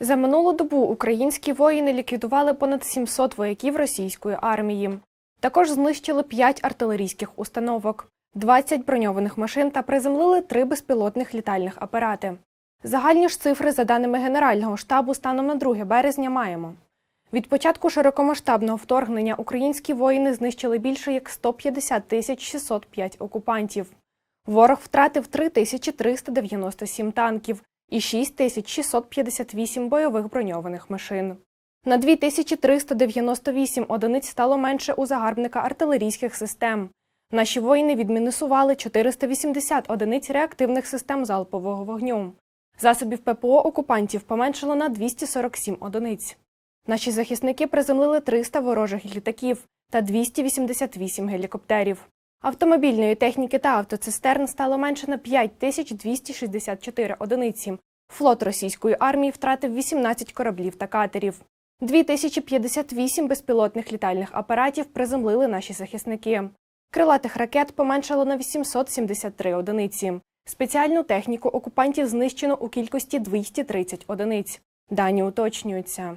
За минулу добу українські воїни ліквідували понад 700 вояків російської армії. Також знищили 5 артилерійських установок, 20 броньованих машин та приземлили 3 безпілотних літальних апарати. Загальні ж цифри, за даними Генерального штабу, станом на 2 березня маємо. Від початку широкомасштабного вторгнення українські воїни знищили більше як 150 тисяч 605 окупантів. Ворог втратив 3397 танків і 6658 бойових броньованих машин. На 2398 одиниць стало менше у загарбника артилерійських систем. Наші воїни відмінусували 480 одиниць реактивних систем залпового вогню. Засобів ППО окупантів поменшало на 247 одиниць. Наші захисники приземлили 300 ворожих літаків та 288 гелікоптерів. Автомобільної техніки та автоцистерн стало менше на 5264 одиниці. Флот російської армії втратив 18 кораблів та катерів. 2058 безпілотних літальних апаратів приземлили наші захисники. Крилатих ракет поменшало на 873 одиниці. Спеціальну техніку окупантів знищено у кількості 230 одиниць. Дані уточнюються.